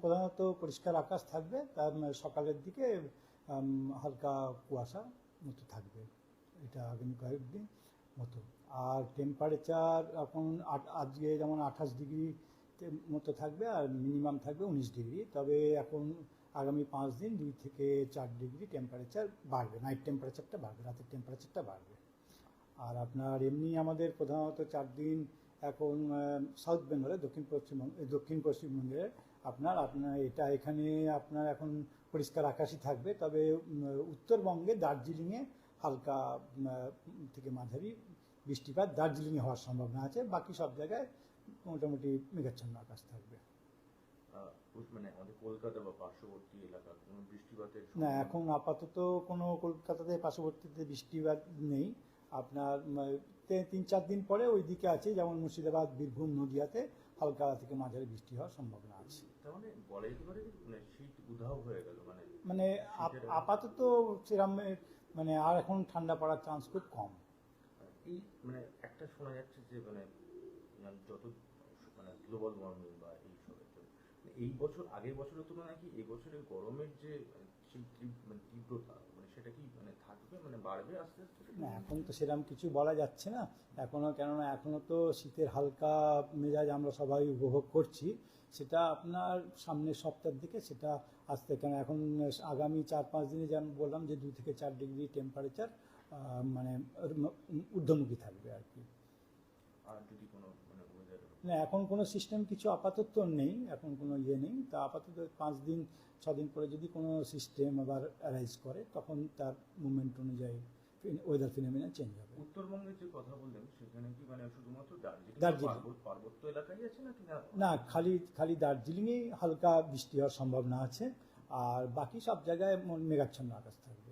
প্রধানত পরিষ্কার আকাশ থাকবে, তার সকালের দিকে হালকা কুয়াশা মতো থাকবে। এটা আগামী কয়েকদিন মতো। আর টেম্পারেচার এখন আজকে যেমন আঠাশ ডিগ্রি মতো থাকবে, আর মিনিমাম থাকবে উনিশ ডিগ্রি। তবে এখন আগামী পাঁচ দিন দুই থেকে চার ডিগ্রি টেম্পারেচার বাড়বে। নাইট টেম্পারেচারটা বাড়বে, রাতের টেম্পারেচারটা বাড়বে। আর আপনার এমনি আমাদের প্রধানত চার দিন এখন সাউথ বেঙ্গলে দক্ষিণ পশ্চিমবঙ্গ দক্ষিণ পশ্চিমবঙ্গে আপনার আপনার এটা এখানে আপনার এখন পরিষ্কার আকাশই থাকবে তবে উত্তরবঙ্গে দার্জিলিংয়ে হালকা থেকে মাঝারি বৃষ্টিপাত দার্জিলিংয়ে হওয়ার সম্ভাবনা আছে বাকি সব জায়গায় মোটামুটি মেঘাচ্ছন্ন আকাশ থাকবে। মানে আমাদের কলকাতা বা পার্শ্ববর্তী এলাকা কোনো বৃষ্টিপাতের না এখন আপাতত কোনো কলকাতাতে পার্শ্ববর্তীতে বৃষ্টিপাত নেই। আপনার তিন চার দিন পরে ওই দিকে আছে যেমন মুর্শিদাবাদ বীরভূম নদিয়াতে হালকা থেকে মাঝারি বৃষ্টি হওয়ার সম্ভাবনা আছে। মানে মানে শীত উধাও হয়ে গেল? মানে মানে আপাতত সেরকম মানে আর এখন ঠান্ডা পড়ার চান্স খুব কম। এই মানে একটা শোনা যাচ্ছে যে মানে যত মানে গ্লোবাল ওয়ার্মিং বা এই সবের জন্য মানে এই বছর আগের বছরের তুলনায় কি এই বছরের গরমের যে মানে সেই তীব- মানে তীব্রতা মানে সেটা কি মানে থাকবে মানে বাড়বে আস্তে আস্তে? না, এখন তো সেরকম কিছু বলা যাচ্ছে না। এখনও, কেননা এখনও তো শীতের হালকা মেজাজ আমরা সবাই উপভোগ করছি। সেটা আপনার সামনের সপ্তাহের দিকে সেটা আসতে কেন এখন আগামী চার পাঁচ দিনে যেমন বললাম যে দু থেকে চার ডিগ্রি টেম্পারেচার মানে ঊর্ধ্বমুখী থাকবে আর কি আর যদি কোনো মানে ওয়েদার না এখন কোনো সিস্টেম কিছু আপাতত নেই এখন কোনো ইয়ে নেই। তা আপাতত পাঁচ দিন ছ দিন পরে যদি কোনো সিস্টেম আবার অ্যারাইজ করে তখন তার মুভমেন্ট অনুযায়ী ওয়েদার ফিনোমিনা চেঞ্জ হবে। উত্তরবঙ্গের যে কথা বললেন সেখানে কি মানে শুধুমাত্র দার্জিলিং। পার্বত্য- এলাকায় আছে নাকি না? খালি খালি দার্জিলিংয়েই হালকা বৃষ্টি হওয়ার সম্ভাবনা আছে আর বাকি সব জায়গায় মেঘাচ্ছন্ন আকাশ থাকবে।